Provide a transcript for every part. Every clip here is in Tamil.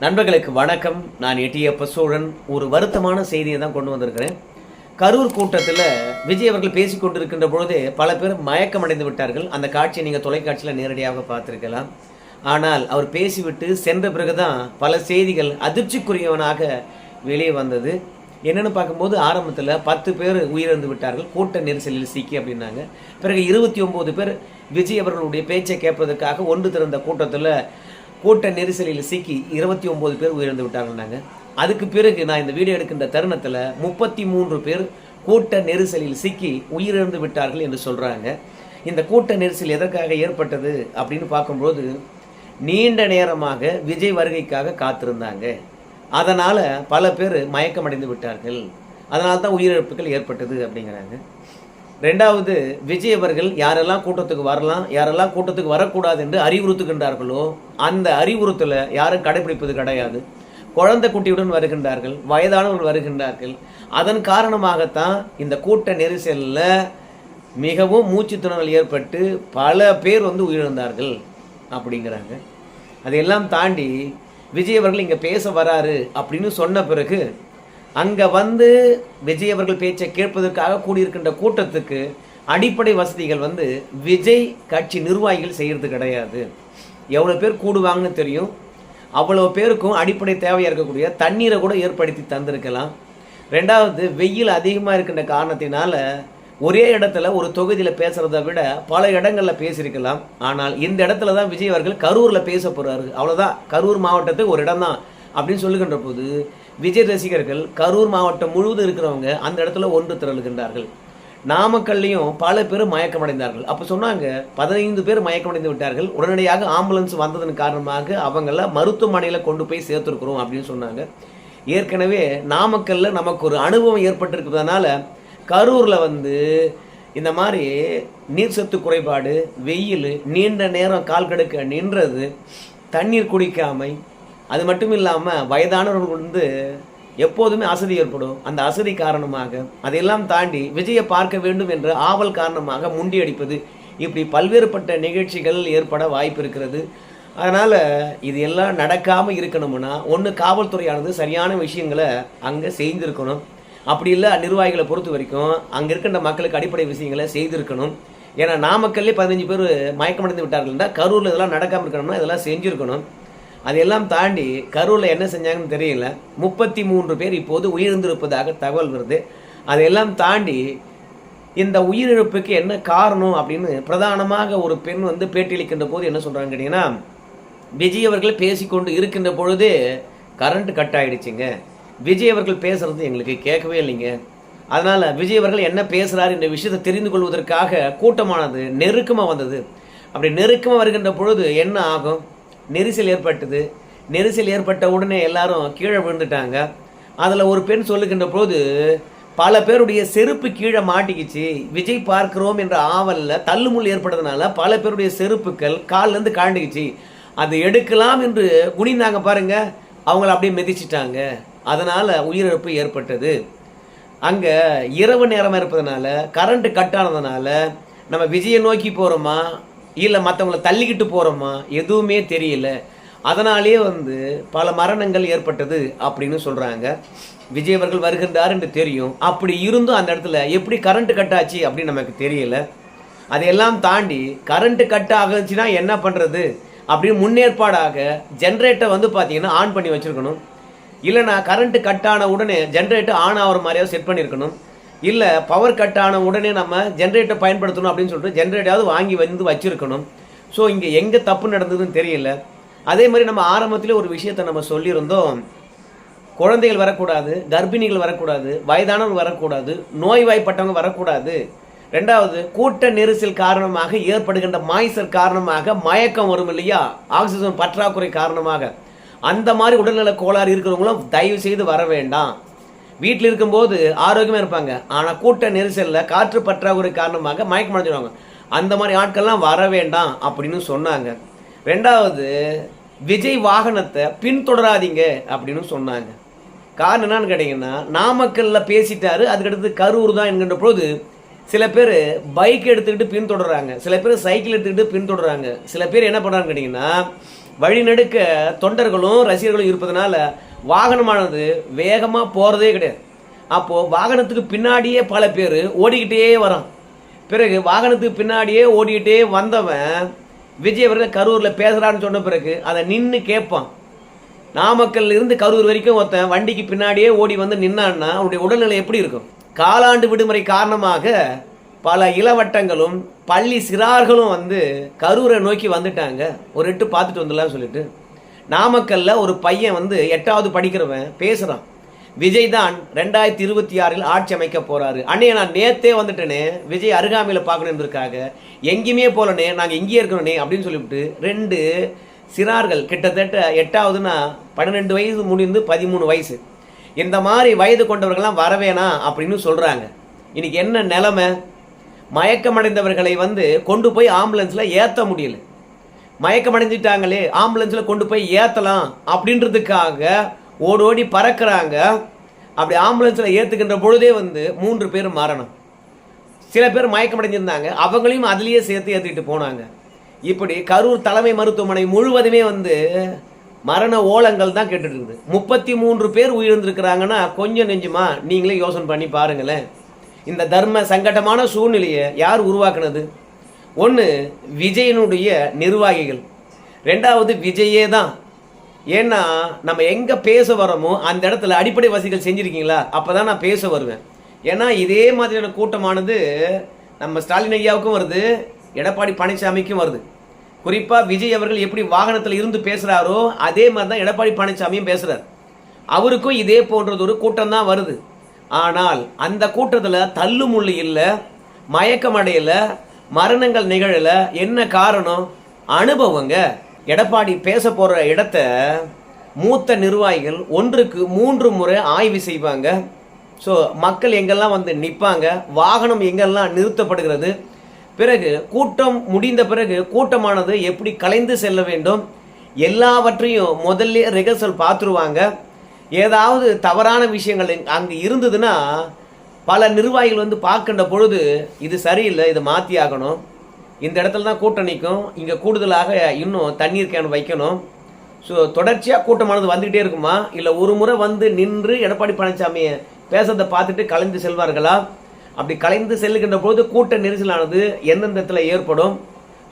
நண்பர்களுக்கு வணக்கம். நான் எட்டியப்ப சோழன். ஒரு வருத்தமான செய்தியை தான் கொண்டு வந்திருக்கிறேன். கரூர் கூட்டத்தில் விஜய் அவர்கள் பேசிக் கொண்டிருக்கின்ற பொழுதே பல பேர் மயக்கம் அடைந்து விட்டார்கள். அந்த காட்சியை நீங்கள் தொலைக்காட்சியில் நேரடியாக பார்த்துருக்கலாம். ஆனால் அவர் பேசிவிட்டு சென்ற பிறகுதான் பல செய்திகள் அதிர்ச்சிக்குரியவனாக வெளியே வந்தது. என்னென்னு பார்க்கும்போது ஆரம்பத்தில் பத்து பேர் உயிரிழந்து விட்டார்கள். கூட்ட நெரிசலில் சிக்கி அப்படின்னாங்க. பிறகு இருபத்தி ஒம்பது பேர் விஜய் அவர்களுடைய பேச்சை கேட்பதற்காக ஒன்று திறந்த கூட்டத்தில் கூட்ட நெரிசலில் சிக்கி இருபத்தி ஒம்பது பேர் உயிரிழந்து விட்டாங்கன்னாங்க அதுக்கு பிறகு நான் இந்த வீடியோ எடுக்கின்ற தருணத்தில் முப்பத்தி மூன்று பேர் கூட்ட நெரிசலில் சிக்கி உயிரிழந்து விட்டார்கள் என்று சொல்கிறாங்க இந்த கூட்ட நெரிசல் எதற்காக ஏற்பட்டது அப்படின்னு பார்க்கும்போது நீண்ட நேரமாக விஜய் வருகைக்காக காத்திருந்தாங்க. அதனால் பல பேர் மயக்கமடைந்து விட்டார்கள். அதனால் தான் உயிரிழப்புகள் ஏற்பட்டது அப்படிங்கிறாங்க. ரெண்டாவது விஜய் அவர்கள் யாரெல்லாம் கூட்டத்துக்கு வரலாம் யாரெல்லாம் கூட்டத்துக்கு வரக்கூடாது என்று அறிவுறுத்துகின்றார்களோ அந்த அறிவுறுத்தலை யாரும் கடைபிடிப்பது கிடையாது. குழந்தை குட்டியுடன் வருகின்றார்கள் வயதானவர்கள் வருகின்றார்கள். அதன் காரணமாகத்தான் இந்த கூட்ட நெரிசலில் மிகவும் மூச்சு திணறல் ஏற்பட்டு பல பேர் வந்து உயிரிழந்தார்கள் அப்படிங்கிறாங்க. அதையெல்லாம் தாண்டி விஜய் அவர்கள் இங்கே பேச வராரு அப்படின்னு சொன்ன பிறகு அங்கே வந்து விஜய் அவர்கள் பேச்சை கேட்பதற்காக கூடியிருக்கின்ற கூட்டத்துக்கு அடிப்படை வசதிகள் வந்து விஜய் கட்சி நிர்வாகிகள் செய்கிறது கிடையாது. எவ்வளோ பேர் கூடுவாங்கன்னு தெரியும். அவ்வளோ பேருக்கும் அடிப்படை தேவையாக இருக்கக்கூடிய தண்ணீரை கூட ஏற்படுத்தி தந்திருக்கலாம். ரெண்டாவது வெயில் அதிகமாக இருக்கின்ற காரணத்தினால ஒரே இடத்துல ஒரு தொகுதியில் பேசுகிறத விட பல இடங்களில் பேசியிருக்கலாம். ஆனால் இந்த இடத்துல தான் விஜய் அவர்கள் கரூரில் பேச போகிறாரு அவ்வளோதான் கரூர் மாவட்டத்துக்கு ஒரு இடம் தான் அப்படின்னு சொல்லுகின்ற போது விஜய் ரசிகர்கள் கரூர் மாவட்டம் முழுவதும் இருக்கிறவங்க அந்த இடத்துல ஒன்று திரளுகின்றார்கள். நாமக்கல்லையும் பல பேர் மயக்கமடைந்தார்கள். அப்போ சொன்னாங்க பதினைந்து பேர் மயக்கமடைந்து விட்டார்கள். உடனடியாக ஆம்புலன்ஸ் வந்ததன் காரணமாக அவங்கள மருத்துவமனையில் கொண்டு போய் சேர்த்துருக்குறோம் அப்படின்னு சொன்னாங்க. ஏற்கனவே நாமக்கல்ல நமக்கு ஒரு அனுபவம் ஏற்பட்டிருக்கிறதுனால கரூரில் வந்து இந்த மாதிரி நீர் சத்து குறைபாடு வெயில் நீண்ட நேரம் கால் கெடுக்க நின்றது தண்ணீர் குடிக்காமை அது மட்டும் இல்லாமல் வயதானவர்கள் வந்து எப்போதுமே அசதி ஏற்படும். அந்த அசதி காரணமாக அதையெல்லாம் தாண்டி விஜயை பார்க்க வேண்டும் என்ற ஆவல் காரணமாக முண்டி அடிப்பது இப்படி பல்வேறுபட்ட நிகழ்ச்சிகள் ஏற்பட வாய்ப்பு இருக்கிறது. அதனால் இது எல்லாம் நடக்காமல் இருக்கணும்னா ஒன்று காவல்துறையானது சரியான விஷயங்களை அங்கே செய்திருக்கணும். அப்படி இல்லை நிர்வாகிகளை பொறுத்த வரைக்கும் அங்கே இருக்கின்ற மக்களுக்கு அடிப்படை விஷயங்களை செய்திருக்கணும். ஏன்னா நாமக்கல்லே பதினஞ்சு பேர் மயக்கமடைந்து விட்டார்கள்னா கரூரில் இதெல்லாம் நடக்காமல் இருக்கணும்னா இதெல்லாம் செஞ்சுருக்கணும். அதையெல்லாம் தாண்டி கரூரில் என்ன செஞ்சாங்கன்னு தெரியல. முப்பத்தி மூன்று பேர் இப்போது உயிரிழந்திருப்பதாக தகவல் வருது. அதையெல்லாம் தாண்டி இந்த உயிரிழப்புக்கு என்ன காரணம் அப்படின்னு பிரதானமாக ஒரு பெண் வந்து பேட்டியளிக்கின்ற போது என்ன சொல்கிறாங்க கேட்டிங்கன்னா விஜய் அவர்கள் பேசிக்கொண்டு இருக்கின்ற பொழுதே கரண்ட் கட் ஆகிடுச்சிங்க விஜய் அவர்கள் பேசுகிறது எங்களுக்கு கேட்கவே இல்லைங்க. அதனால் விஜய் அவர்கள் என்ன பேசுகிறார் என்ற விஷயத்தை தெரிந்து கொள்வதற்காக கூட்டமானது நெருக்கமாக வந்தது. அப்படி நெருக்கமாக வருகின்ற பொழுது என்ன ஆகும்? நெரிசல் ஏற்பட்டது. நெரிசல் ஏற்பட்ட உடனே எல்லாரும் கீழே விழுந்துட்டாங்க. அதில் ஒரு பெண் சொல்லுகின்ற போது பல பேருடைய செருப்பு கீழே மாட்டிக்கிச்சு. விஜய் பார்க்கிறோம் என்ற ஆவலில் தள்ளுமுள் ஏற்பட்டதுனால பல பேருடைய செருப்புக்கள் கால்லேருந்து காண்டுக்குச்சு. அது எடுக்கலாம் என்று குனிந்தாங்க பாருங்க. அவங்கள அப்படியே மிதிச்சிட்டாங்க. அதனால் உயிரிழப்பு ஏற்பட்டது. அங்கே இரவு நேரமாக இருப்பதனால கரண்ட்டு கட் ஆனதுனால நம்ம விஜயை நோக்கி போகிறோமா இல்லை மற்றவங்கள தள்ளிக்கிட்டு போகிறோமா எதுவுமே தெரியல. அதனாலேயே வந்து பல மரணங்கள் ஏற்பட்டது அப்படின்னு சொல்கிறாங்க விஜய் அவர்கள் வருகின்றார் என்று தெரியும். அப்படி இருந்தும் அந்த இடத்துல எப்படி கரண்ட் கட் ஆச்சு அப்படின்னு நமக்கு தெரியல. அதையெல்லாம் தாண்டி கரண்ட் கட் ஆகுச்சுன்னா என்ன பண்ணுறது அப்படின்னு முன்னேற்பாடாக ஜென்ரேட்டர் வந்து பார்த்தீங்கன்னா ஆன் பண்ணி வச்சுருக்கணும். இல்லைனா கரண்ட்டு கட் ஆன உடனே ஜென்ரேட்டர் ஆன் ஆகிற மாதிரியாவது செட் பண்ணியிருக்கணும் இல்லை பவர் கட் ஆன உடனே நம்ம ஜென்ரேட்டர் பயன்படுத்தணும் அப்படின்னு சொல்லிட்டு ஜென்ரேட்டாவது வாங்கி வந்து வச்சுருக்கணும். ஸோ இங்கே எங்கே தப்பு நடந்ததுன்னு தெரியல. அதே மாதிரி நம்ம ஆரம்பத்தில் ஒரு விஷயத்தை நம்ம சொல்லியிருந்தோம். குழந்தைகள் வரக்கூடாது கர்ப்பிணிகள் வரக்கூடாது வயதானவங்க வரக்கூடாது நோய்வாய்ப்பட்டவங்க வரக்கூடாது. ரெண்டாவது கூட்ட நெரிசல் காரணமாக ஏற்படுகின்ற மாய்ச்சல் காரணமாக மயக்கம் வரும் இல்லையா? ஆக்சிஜன் பற்றாக்குறை காரணமாக. அந்த மாதிரி உடல்நல கோளாறு இருக்கிறவங்களும் தயவு செய்து வர வேண்டாம். வீட்டில் இருக்கும்போது ஆரோக்கியமாக இருப்பாங்க. ஆனால் கூட்ட நெரிசலில் காற்று பற்றாக்குறை காரணமாக மயக்கம் அடைஞ்சிடுவாங்க அந்த மாதிரி ஆட்கள்லாம் வர வேண்டாம் அப்படின்னு சொன்னாங்க. ரெண்டாவது விஜய் வாகனத்தை பின்தொடராதீங்க அப்படின்னு சொன்னாங்க. காரணம் என்னன்னு கேட்டிங்கன்னா நாமக்கல்ல பேசிட்டாரு. அதுக்கடுத்து கரூர் தான் என்கின்ற பொழுது சில பேர் பைக் எடுத்துக்கிட்டு பின்தொடர்றாங்க. சில பேர் சைக்கிள் எடுத்துக்கிட்டு பின்தொடர்றாங்க. சில பேர் என்ன பண்ணுறாங்கன்னு கேட்டிங்கன்னா வழிநடுக்க தொண்டர்களும் ரசிகர்களும் இருப்பதனால வாகனமானது வேகமாக போகிறதே கிடையாது. அப்போது வாகனத்துக்கு பின்னாடியே பல பேர் ஓடிக்கிட்டே வரான். பிறகு வாகனத்துக்கு பின்னாடியே ஓடிக்கிட்டே வந்தவன் விஜய் அவர்கள் கரூரில் பேசுகிறான்னு சொன்ன பிறகு அதை நின்று கேட்பான். நாமக்கல்ல இருந்து கரூர் வரைக்கும் ஒருத்தன் வண்டிக்கு பின்னாடியே ஓடி வந்து நின்னான்னா அவனுடைய உடல்நிலை எப்படி இருக்கும்? காலாண்டு விடுமுறை காரணமாக பல இளவட்டங்களும் பள்ளி சிறார்களும் வந்து கரூரை நோக்கி வந்துட்டாங்க. ஒரு எட்டு பார்த்துட்டு வந்துடலாம் சொல்லிட்டு. நாமக்கல்ல ஒரு பையன் வந்து எட்டாவது படிக்கிறவன் பேசுகிறான் விஜய் தான் ரெண்டாயிரத்தி இருபத்தி ஆறில் ஆட்சி அமைக்க போறாரு. அண்ணே நான் நேத்தே வந்துட்டேனே. விஜய் அருகாமையில் பார்க்கணுன்றதுக்காக எங்கேயுமே போலனே நாங்கள் இங்கேயே இருக்கணும்னே அப்படின்னு சொல்லிவிட்டு ரெண்டு சிறார்கள் கிட்டத்தட்ட எட்டாவதுன்னா பன்னிரெண்டு வயசு முடிந்து பதிமூணு வயசு. இந்த மாதிரி வயது கொண்டவர்கள்லாம் வரவேணாம் அப்படின்னு சொல்கிறாங்க இன்றைக்கி என்ன நிலைமை? மயக்கமடைந்தவர்களை வந்து கொண்டு போய் ஆம்புலன்ஸில் ஏற்ற முடியல. மயக்கமடைஞ்சிட்டாங்களே ஆம்புலன்ஸில் கொண்டு போய் ஏற்றலாம் அப்படின்றதுக்காக ஓடோடி பறக்கிறாங்க. அப்படி ஆம்புலன்ஸில் ஏற்றுக்கின்ற பொழுதே வந்து மூன்று பேர் மரணம். சில பேர் மயக்கமடைஞ்சிருந்தாங்க. அவங்களையும் அதுலேயே சேர்த்து ஏற்றிட்டு போனாங்க. இப்படி கரூர் தலைமை மருத்துவமனை முழுவதுமே வந்து மரண ஓலங்கள் தான் கேட்டுட்டு இருக்குது முப்பத்தி மூன்று பேர் உயிர்ந்திருக்கிறாங்கன்னா கொஞ்சம் நெஞ்சுமா? நீங்களே யோசனை பண்ணி பாருங்களேன். இந்த தர்ம சங்கடமான சூழ்நிலையை யார் உருவாக்குனது? ஒன்று விஜயனுடைய நிர்வாகிகள். ரெண்டாவது விஜயே தான். ஏன்னா நம்ம எங்கே பேச வரோமோ அந்த இடத்துல அடிப்படை வசதிகள் செஞ்சுருக்கீங்களா? அப்போ தான் நான் பேச வருவேன். ஏன்னா இதே மாதிரியான கூட்டமானது நம்ம ஸ்டாலின் ஐயாவுக்கும் வருது எடப்பாடி பழனிசாமிக்கும் வருது. குறிப்பாக விஜய் அவர்கள் எப்படி வாகனத்தில் இருந்து பேசுகிறாரோ அதே மாதிரி தான் எடப்பாடி பழனிசாமியும் பேசுகிறார் அவருக்கும் இதே போன்றது ஒரு கூட்டம் தான் வருது. ஆனால் அந்த கூட்டத்தில் தள்ளுமுள்ளு இல்லை மயக்கம் மரணங்கள் நிகழல. என்ன காரணம்? அனுபவங்க. எடப்பாடி பேச போகிற இடத்த மூத்த நிர்வாகிகள் ஒன்றுக்கு மூன்று முறை ஆய்வு செய்வாங்க. ஸோ மக்கள் எங்கெல்லாம் வந்து நிற்பாங்க வாகனம் எங்கெல்லாம் நிறுத்தப்படுகிறது? பிறகு கூட்டம் முடிந்த பிறகு கூட்டமானது எப்படி கலைந்து செல்ல வேண்டும்? எல்லாவற்றையும் முதல்ல ரிஹர்சல் பார்த்துருவாங்க. ஏதாவது தவறான விஷயங்கள் அங்கே இருந்ததுன்னா பல நிர்வாகிகள் வந்து பார்க்கின்ற பொழுது இது சரியில்லை இதை மாற்றி ஆகணும் இந்த இடத்துல தான் கூட்டம் நிற்கும். இங்கே கூடுதலாக இன்னும் தண்ணீர் கேன் வைக்கணும். ஸோ தொடர்ச்சியாக கூட்டமானது வந்துக்கிட்டே இருக்குமா? இல்லை ஒரு முறை வந்து நின்று எடப்பாடி பழனிசாமியை பேசுறதை பார்த்துட்டு கலைந்து செல்வார்களா? அப்படி கலைந்து செல்லுகின்ற போது கூட்ட நெரிசலானது எந்தெந்த இடத்துல ஏற்படும்?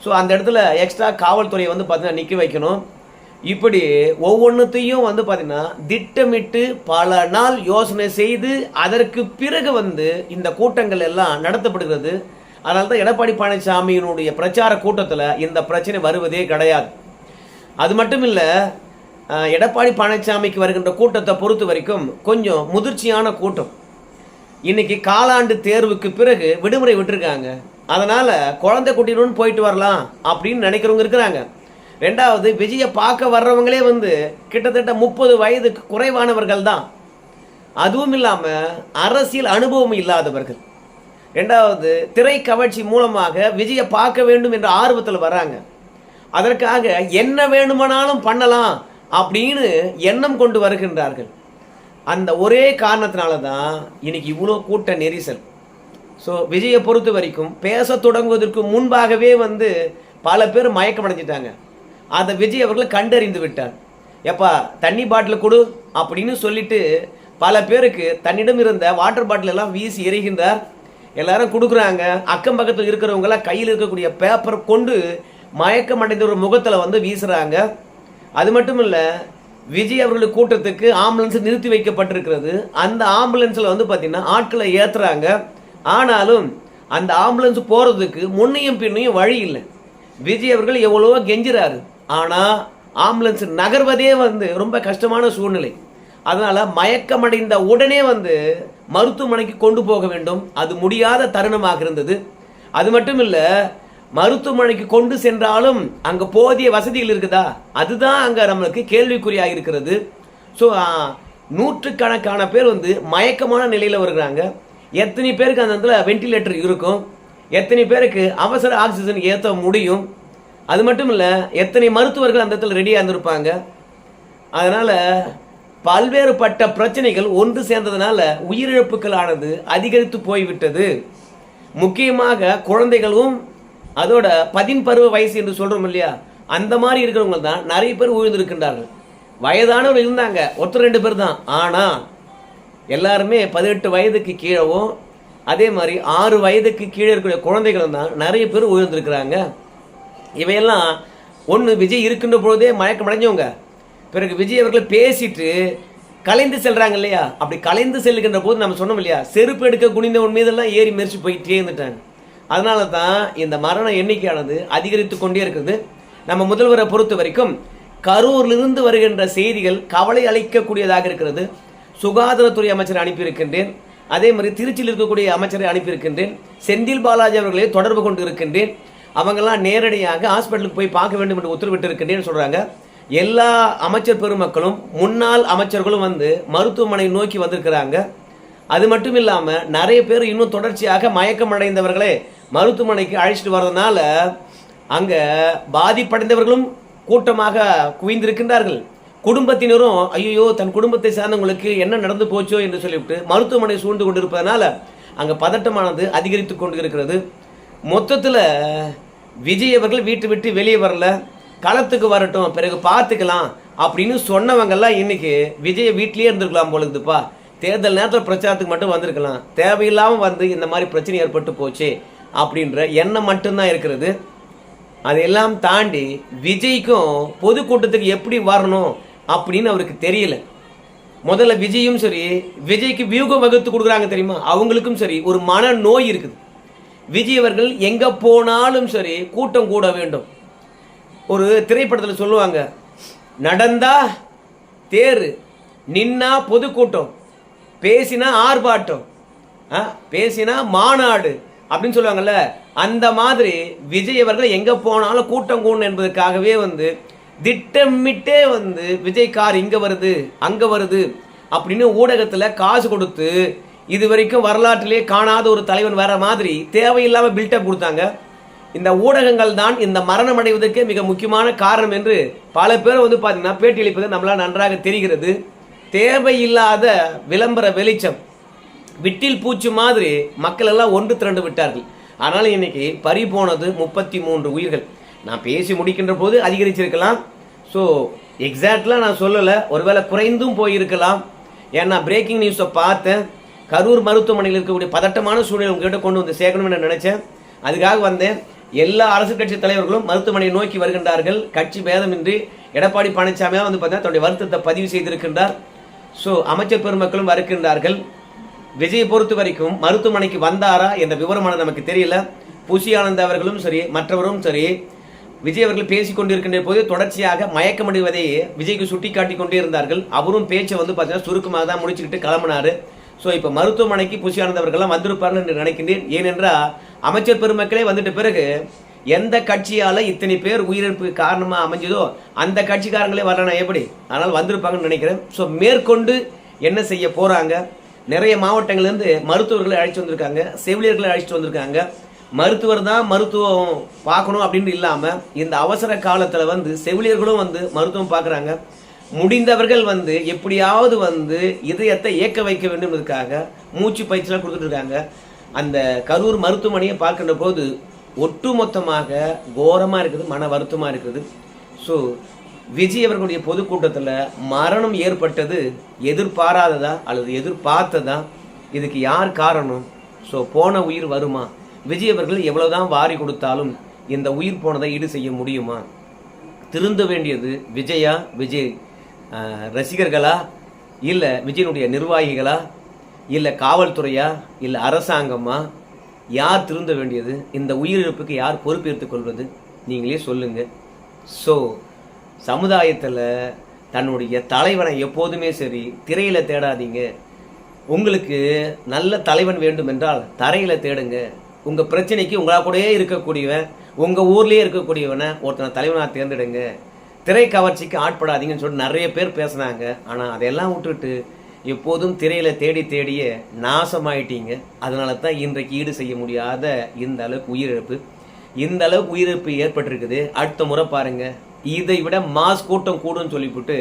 ஸோ அந்த இடத்துல எக்ஸ்ட்ரா காவல்துறையை வந்து பார்த்தீங்கன்னா நிற்க வைக்கணும். இப்படி ஒவ்வொன்றுத்தையும் வந்து பார்த்தீங்கன்னா திட்டமிட்டு பல நாள் யோசனை செய்து அதற்கு பிறகு வந்து இந்த கூட்டங்கள் எல்லாம் நடத்தப்படுகிறது. அதனால தான் எடப்பாடி பழனிசாமியினுடைய பிரச்சார கூட்டத்தில் இந்த பிரச்சனை வருவதே கிடையாது. அது மட்டும் இல்லை எடப்பாடி பழனிசாமிக்கு வருகின்ற கூட்டத்தை பொறுத்த வரைக்கும் கொஞ்சம் முதிர்ச்சியான கூட்டம். இன்னைக்கு காலாண்டு தேர்வுக்கு பிறகு விடுமுறை விட்டுருக்காங்க. அதனால் குழந்தை குட்டினுடன் போயிட்டு வரலாம் அப்படின்னு நினைக்கிறவங்க இருக்கிறாங்க. ரெண்டாவது விஜயை பார்க்க வர்றவங்களே வந்து கிட்டத்தட்ட முப்பது வயதுக்கு குறைவானவர்கள் தான். அதுவும் இல்லாமல் அரசியல் அனுபவம் இல்லாதவர்கள். ரெண்டாவது திரை கவர்ச்சி மூலமாக விஜயை பார்க்க வேண்டும் என்ற ஆர்வத்தில் வராங்க அதற்காக என்ன வேணுமானாலும் பண்ணலாம் அப்படின்னு எண்ணம் கொண்டு வருகின்றார்கள். அந்த ஒரே காரணத்தினால தான் இன்னைக்கு இவ்வளோ கூட்ட நெரிசல். ஸோ விஜயை பொறுத்த வரைக்கும் பேச தொடங்குவதற்கு முன்பாகவே வந்து பல பேர் மயக்கம் அடைஞ்சிட்டாங்க அதை விஜய் அவர்கள் கண்டறிந்து விட்டார். எப்பா தண்ணி பாட்டில் கொடு அப்படின்னு சொல்லிட்டு பல பேருக்கு தன்னிடம் இருந்த வாட்டர் பாட்டில் எல்லாம் வீசி எறிகின்றார் எல்லாரும் கொடுக்குறாங்க. அக்கம் பக்கத்தில் இருக்கிறவங்களாம் கையில் இருக்கக்கூடிய பேப்பர் கொண்டு மயக்கம் அடைந்த ஒரு முகத்தில் வந்து வீசுகிறாங்க அது மட்டும் இல்லை விஜய் அவர்கள் கூட்டத்துக்கு ஆம்புலன்ஸ் நிறுத்தி வைக்கப்பட்டிருக்கிறது. அந்த ஆம்புலன்ஸில் வந்து பார்த்திங்கன்னா ஆட்களை ஏற்றுறாங்க ஆனாலும் அந்த ஆம்புலன்ஸ் போகிறதுக்கு முன்னையும் பின்னையும் வழி இல்லை. விஜய் அவர்கள் எவ்வளவோ கெஞ்சுறாரு. ஆனால் ஆம்புலன்ஸ் நகர்வதே வந்து ரொம்ப கஷ்டமான சூழ்நிலை. அதனால் மயக்கமடைந்த உடனே வந்து மருத்துவமனைக்கு கொண்டு போக வேண்டும். அது முடியாத தருணமாக இருந்தது. அது மட்டும் இல்லை மருத்துவமனைக்கு கொண்டு சென்றாலும் அங்கே போதிய வசதிகள் இருக்குதா? அதுதான் அங்கே நம்மளுக்கு கேள்விக்குறியாக இருக்கிறது. ஸோ நூற்றுக்கணக்கான பேர் வந்து மயக்கமான நிலையில் வருகிறாங்க. எத்தனை பேருக்கு அந்த இடத்துல வென்டிலேட்டர் இருக்கும்? எத்தனை பேருக்கு அவசர ஆக்சிஜன் ஏற்ற முடியும்? அது மட்டும் இல்லை எத்தனை மருத்துவர்கள் அந்த இடத்துல ரெடியாக இருந்திருப்பாங்க? அதனால் பல்வேறுபட்ட பிரச்சனைகள் ஒன்று சேர்ந்ததுனால உயிரிழப்புகளானது அதிகரித்து போய்விட்டது. முக்கியமாக குழந்தைகளும் அதோட பதின்பருவ வயசு என்று சொல்கிறோம் இல்லையா? அந்த மாதிரி இருக்கிறவங்க தான் நிறைய பேர் உயர்ந்திருக்கின்றார்கள். வயதானவர் இருந்தாங்க ஒருத்தர் ரெண்டு பேர் தான். ஆனால் எல்லாருமே பதினெட்டு வயதுக்கு கீழவும் அதே மாதிரி ஆறு வயதுக்கு கீழே இருக்கக்கூடிய குழந்தைகளும் தான் நிறைய பேர் உயர்ந்திருக்கிறாங்க. இவையெல்லாம் ஒன்று விஜய் இருக்கின்ற பொழுதே மயக்கம் அடைஞ்சவங்க. பிறகு விஜய் அவர்கள் பேசிட்டு கலைந்து செல்கிறாங்க இல்லையா? அப்படி கலைந்து செல்லுகின்ற போது நம்ம சொன்னோம் இல்லையா? செருப்பு எடுக்க குனிந்தவன் மீதெல்லாம் ஏறி மெரிச்சு போயிட்டே இருந்துட்டாங்க. அதனால தான் இந்த மரண எண்ணிக்கையானது அதிகரித்து கொண்டே இருக்கிறது. நம்ம முதல்வரை பொறுத்த வரைக்கும் கரூரிலிருந்து வருகின்ற செய்திகள் கவலை அளிக்கக்கூடியதாக இருக்கிறது. சுகாதாரத்துறை அமைச்சரை அனுப்பியிருக்கின்றேன். அதே மாதிரி திருச்சியில் இருக்கக்கூடிய அமைச்சரை அனுப்பியிருக்கின்றேன். செந்தில் பாலாஜி அவர்களை தொடர்பு கொண்டு இருக்கின்றேன். அவங்கெல்லாம் நேரடியாக ஹாஸ்பிட்டலுக்கு போய் பார்க்க வேண்டும் என்று உத்தரவிட்டு இருக்கின்றேன்னு சொல்கிறாங்க எல்லா அமைச்சர் பெருமக்களும் முன்னாள் அமைச்சர்களும் வந்து மருத்துவமனை நோக்கி வந்திருக்கிறாங்க. அது மட்டும் இல்லாமல் நிறைய பேர் இன்னும் தொடர்ச்சியாக மயக்கம் அடைந்தவர்களே மருத்துவமனைக்கு அழைச்சிட்டு வர்றதுனால அங்கே பாதிப்படைந்தவர்களும் கூட்டமாக குவிந்திருக்கின்றார்கள். குடும்பத்தினரும் ஐயோ தன் குடும்பத்தை சார்ந்தவங்களுக்கு என்ன நடந்து போச்சோ? என்று சொல்லிவிட்டு மருத்துவமனை சூழ்ந்து கொண்டிருப்பதனால அங்கே பதட்டமானது அதிகரித்து கொண்டு இருக்கிறது மொத்தத்தில் விஜய் அவர்கள் வீட்டு விட்டு வெளியே வரல. களத்துக்கு வரட்டும் பிறகு பார்த்துக்கலாம் அப்படின்னு சொன்னவங்கெல்லாம் இன்னைக்கு விஜய் வீட்லேயே இருந்திருக்கலாம் பொழுதுப்பா தேர்தல் நேரத்தில் பிரச்சாரத்துக்கு மட்டும் வந்திருக்கலாம். தேவையில்லாமல் வந்து இந்த மாதிரி பிரச்சனை ஏற்பட்டு போச்சு அப்படின்ற எண்ணம் மட்டும்தான் இருக்கிறது. அதையெல்லாம் தாண்டி விஜய்க்கும் பொதுக்கூட்டத்துக்கு எப்படி வரணும் அப்படின்னு அவருக்கு தெரியல. முதல்ல விஜயும் சரி விஜய்க்கு வியூகம் வகுத்து கொடுக்குறாங்க தெரியுமா? அவங்களுக்கும் சரி ஒரு மன நோய் இருக்குது. விஜய் அவர்கள் எங்க போனாலும் சரி கூட்டம் கூட வேண்டும். ஒரு திரைப்படத்தில் சொல்லுவாங்க நடந்தா தேர் நின்னா பொதுக்கூட்டம் பேசினா ஆர்ப்பாட்டம் ஆ, பேசினா மாநாடு அப்படின்னு சொல்லுவாங்கல்ல அந்த மாதிரி விஜய் அவர்கள் எங்க போனாலும் கூட்டம் கூடணும் என்பதற்காகவே வந்து திட்டமிட்டே வந்து விஜய் கார் இங்க வருது அங்க வருது அப்படின்னு ஊடகத்துல காசு கொடுத்து இது வரைக்கும் வரலாற்றிலே காணாத ஒரு தலைவன் வர மாதிரி தேவையில்லாமல் பில்டப் கொடுத்தாங்க. இந்த ஊடகங்கள் தான் இந்த மரணம் அடைவதற்கு மிக முக்கியமான காரணம் என்று பல பேர் வந்து பார்த்தீங்கன்னா பேட்டி அளிப்பது நம்மளால் நன்றாக தெரிகிறது. தேவையில்லாத விளம்பர வெளிச்சம். விட்டில் பூச்சி மாதிரி மக்கள் எல்லாம் ஒன்று திரண்டு விட்டார்கள். ஆனால் இன்னைக்கு பறி போனது முப்பத்தி மூன்று உயிர்கள். நான் பேசி முடிக்கின்ற போது அதிகரிச்சிருக்கலாம். ஸோ எக்ஸாக்ட்லாம் நான் சொல்லலை. ஒருவேளை குறைந்தும் போயிருக்கலாம். ஏன்னா பிரேக்கிங் நியூஸை பார்த்தேன். கரூர் மருத்துவமனையில் இருக்கக்கூடிய பதட்டமான சூழ்நிலை உங்ககிட்ட கொண்டு வந்து சேர்க்கணும்னு நினைச்சேன். அதுக்காக வந்தேன். எல்லா அரசு கட்சி தலைவர்களும் மருத்துவமனையை நோக்கி வருகின்றார்கள். கட்சி பேதமின்றி எடப்பாடி பழனிசாமி தான் வந்து பார்த்தீங்கன்னா தன்னுடைய வருத்தத்தை பதிவு செய்திருக்கின்றார். ஸோ அமைச்சர் பெருமக்களும் வருகின்றார்கள். விஜயை பொறுத்த வரைக்கும் மருத்துவமனைக்கு வந்தாரா என்ற விவரமான நமக்கு தெரியல. புசி ஆனந்த் அவர்களும் சரி மற்றவரும் சரி விஜய் அவர்கள் பேசிக் கொண்டிருக்கின்ற போது தொடர்ச்சியாக மயக்கமடைவதை விஜய்க்கு சுட்டி காட்டி கொண்டே இருந்தார்கள். அவரும் பேச்சை வந்து பார்த்தீங்கன்னா சுருக்கமாக தான் முடிச்சுக்கிட்டு கிளம்பினாரு. ஸோ இப்போ மருத்துவமனைக்கு புசி அவர்கள்லாம் வந்திருப்பார்கள் என்று நினைக்கின்றேன். ஏனென்றால் அமைச்சர் பெருமக்களே வந்துட்ட பிறகு எந்த கட்சியால் இத்தனை பேர் உயிரிழப்பு காரணமாக அமைஞ்சதோ அந்த கட்சிக்காரங்களே வரலனா எப்படி? அதனால் வந்திருப்பாங்கன்னு நினைக்கிறேன். ஸோ மேற்கொண்டு என்ன செய்ய போகிறாங்க நிறைய மாவட்டங்கள்லேருந்து மருத்துவர்களை அழைச்சிட்டு வந்திருக்காங்க. செவிலியர்களை அழைச்சிட்டு வந்திருக்காங்க. மருத்துவர் தான் மருத்துவம் பார்க்கணும் அப்படின்னு இல்லாமல் இந்த அவசர காலத்தில் வந்து செவிலியர்களும் வந்து மருத்துவம் பார்க்குறாங்க. முடிந்தவர்கள் வந்து எப்படியாவது வந்து இதயத்தை இயக்க வைக்க வேண்டும் மூச்சு பயிற்சிலாம் கொடுத்துட்டு இருக்காங்க. அந்த கரூர் மருத்துவமனையை பார்க்கின்ற போது ஒட்டுமொத்தமாக கோரமாக இருக்குது மன வருத்தமாக இருக்குது. ஸோ விஜய் அவர்களுடைய பொதுக்கூட்டத்தில் மரணம் ஏற்பட்டது எதிர்பாராததா அல்லது எதிர்பார்த்ததா? இதுக்கு யார் காரணம்? ஸோ போன உயிர் வருமா? விஜய் அவர்கள் எவ்வளவுதான் வாரி கொடுத்தாலும் இந்த உயிர் போனதை ஈடு செய்ய முடியுமா? திருந்த வேண்டியது விஜயா? விஜய். ரசிகர்களா? இல்லை விஜயனுடைய நிர்வாகிகளா? இல்லை காவல்துறையா? இல்லை அரசாங்கமா? யார் திருந்த வேண்டியது? இந்த உயிரிழப்புக்கு யார் பொறுப்பேற்றுக் கொள்வது? நீங்களே சொல்லுங்க. ஸோ சமுதாயத்தில் தன்னுடைய தலைவனை எப்போதுமே சரி திரையில் தேடாதீங்க. உங்களுக்கு நல்ல தலைவன் வேண்டும் என்றால் தரையில் தேடுங்க. உங்கள் பிரச்சனைக்கு உங்களா கூடயே இருக்கக்கூடியவன் உங்கள் ஊர்லேயே இருக்கக்கூடியவனை ஒருத்தனை தலைவனாக தேர்ந்தெடுங்க. திரை கவர்ச்சிக்கு ஆட்படாதீங்கன்னு சொல்லிட்டு நிறைய பேர் பேசுனாங்க. ஆனால் அதையெல்லாம் விட்டுட்டு எப்போதும் திரையில தேடி தேடியே நாசமாயிட்டீங்க. அதனால தான் இன்றைக்கு ஈடு செய்ய முடியாத இந்த அளவுக்கு உயிரிழப்பு. இந்த அளவுக்கு உயிரிழப்பு ஏற்பட்டிருக்குது. அடுத்த முறை பாருங்க. இதை விட மாஸ் கூட்டம் கூடும்னு சொல்லிவிட்டு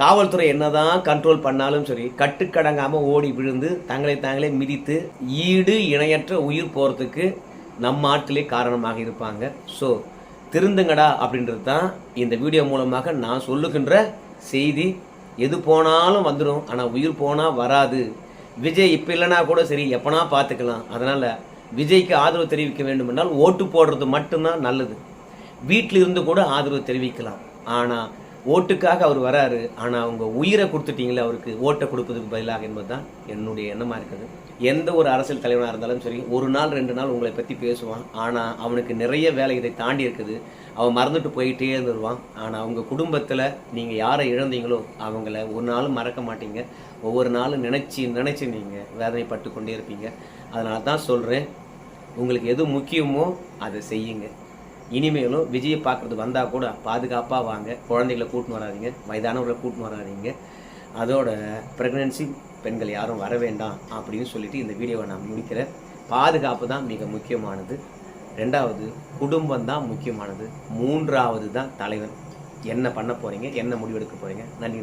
காவல்துறை என்னதான் கண்ட்ரோல் பண்ணாலும் சரி கட்டுக்கடங்காமல் ஓடி விழுந்து தங்களை தாங்களே மிதித்து ஈடு இணையற்ற உயிர் போகிறதுக்கு நம்ம ஆட்களே காரணமாக இருப்பாங்க. ஸோ திருந்துங்கடா அப்படின்றது தான் இந்த வீடியோ மூலமாக நான் சொல்லுகின்ற செய்தி. எது போனாலும் வந்துடும் ஆனால் உயிர் போனால் வராது. விஜய் இப்போ இல்லைனா கூட சரி எப்போனா பார்த்துக்கலாம் அதனால் விஜய்க்கு ஆதரவு தெரிவிக்க வேண்டும் என்றால் ஓட்டு போடுறது மட்டும்தான் நல்லது. வீட்டில் இருந்து கூட ஆதரவு தெரிவிக்கலாம். ஆனால் ஓட்டுக்காக அவர் வராரு ஆனால் அவங்க உயிரை கொடுத்துட்டீங்களே அவருக்கு ஓட்டை கொடுப்பதுக்கு பதிலாக என்பது தான் என்னுடைய எண்ணமாக இருக்குது. எந்த ஒரு அரசியல் தலைவனாக இருந்தாலும் சரி ஒரு நாள் ரெண்டு நாள் உங்களை பற்றி பேசுவான். ஆனால் அவனுக்கு நிறைய வேலை இதை தாண்டி இருக்குது. அவன் மறந்துட்டு போயிட்டே இருந்துருவான். ஆனால் அவங்க குடும்பத்தில் நீங்கள் யாரை இழந்தீங்களோ அவங்கள ஒரு நாளும் மறக்க மாட்டீங்க. ஒவ்வொரு நாளும் நினச்சி நினச்சி நீங்கள் வேதனைப்பட்டு கொண்டே இருப்பீங்க. அதனால தான் சொல்கிறேன் உங்களுக்கு எது முக்கியமோ அதை செய்யுங்க. இனிமேலும் விஜயை பார்க்கறது வந்தால் கூட பாதுகாப்பாக வாங்க. குழந்தைகளை கூட்டின்னு வராதீங்க. வயதானவர்களை கூட்டின்னு வராதீங்க. அதோட ப்ரெக்னென்சி பெண்கள் யாரும் வர வேண்டாம் அப்படின்னு சொல்லிட்டு இந்த வீடியோவை நான் முடிக்கிறேன். பாதுகாப்பு தான் மிக முக்கியமானது. ரெண்டாவது குடும்பம் தான் முக்கியமானது. மூன்றாவது தான் தலைவன். என்ன பண்ண போறீங்க? என்ன முடிவெடுக்க போறீங்க? நன்றி.